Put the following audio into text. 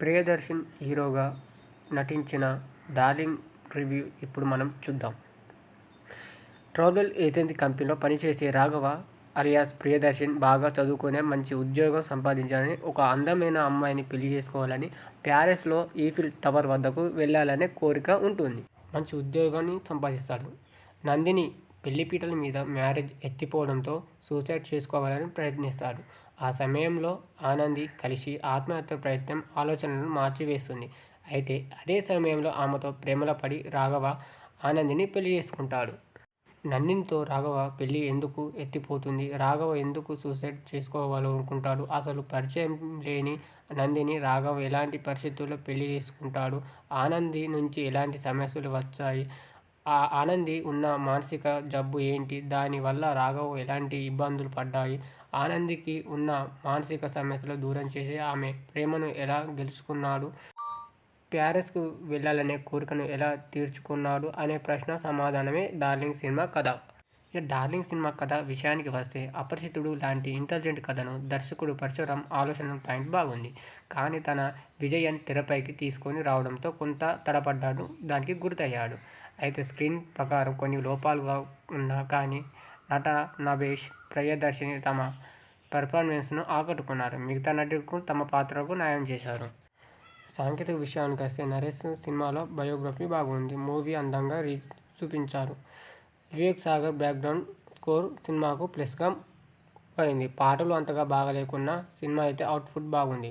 ప్రియదర్శన్ హీరోగా నటించిన darling review ఇప్పుడు మనం చూద్దాం. ట్రౌబెల్ ఏజెన్సీ కంపెనీలో పనిచేసే రాఘవ అలియాస్ ప్రియదర్శన్ బాగా చదువుకునే మంచి ఉద్యోగం సంపాదించాలని ఒక అందమైన అమ్మాయిని పెళ్ళి చేసుకోవాలని ప్యారిస్లో ఈఫిల్ టవర్ వద్దకు వెళ్ళాలనే కోరిక ఉంటుంది. మంచి ఉద్యోగాన్ని సంపాదిస్తాడు. నందిని పెళ్ళిపీటల మీద మ్యారేజ్ ఎత్తిపోవడంతో సూసైడ్ చేసుకోవాలని ప్రయత్నిస్తాడు. ఆ సమయంలో ఆనంది కలిసి ఆత్మహత్య ప్రయత్నం ఆలోచనలను మార్చివేస్తుంది. అయితే అదే సమయంలో ఆమెతో ప్రేమలో పడి రాఘవ ఆనందిని పెళ్ళి చేసుకుంటాడు. నందినితో రాఘవ పెళ్ళి ఎందుకు ఎత్తిపోతుంది? రాఘవ ఎందుకు సూసైడ్ చేసుకోవాలనుకుంటాడు? అసలు పరిచయం లేని నందిని రాఘవ ఎలాంటి పరిస్థితుల్లో పెళ్ళి చేసుకుంటాడు? ఆనంది నుంచి ఎలాంటి సమస్యలు వచ్చాయి? ఆ ఆనంది ఉన్న మానసిక జబ్బు ఏంటి? దానివల్ల రాఘవ్ ఎలాంటి ఇబ్బందులు పడ్డాయి? ఆనందికి ఉన్న మానసిక సమస్యలు దూరం చేసి ఆమె ప్రేమను ఎలా గెలుచుకున్నాడు? ప్యారిస్కు వెళ్ళాలనే కోరికను ఎలా తీర్చుకున్నాడు? అనే ప్రశ్న సమాధానమే డార్లింగ్ సినిమా కథ. ఇక డార్లింగ్ సినిమా కథ విషయానికి వస్తే అపరిచితుడు లాంటి ఇంటెలిజెంట్ కథను దర్శకుడు పరశురాం ఆలోచన పాయింట్ బాగుంది. కానీ తన విజయన్ తెరపైకి తీసుకొని రావడంతో కొంత తడపడ్డాడు దానికి గుర్తయ్యాడు అయితే స్క్రీన్ ప్రకారం కొన్ని లోపాలుగా ఉన్నా కానీ నట నభేష్ ప్రియదర్శిని తమ పెర్ఫార్మెన్స్ను ఆకట్టుకున్నారు. మిగతా నటులకు తమ పాత్రకు న్యాయం చేశారు. సాంకేతిక విషయానికి వస్తే నరేష్ సినిమాలో బయోగ్రఫీ బాగుంది. మూవీ అందంగా రీ చూపించారు. వివేక్ సాగర్ బ్యాక్గ్రౌండ్ స్కోర్ సినిమాకు ప్లస్గా అయింది పాటలు అంతగా బాగలేకున్నా సినిమా అయితే అవుట్పుట్ బాగుంది.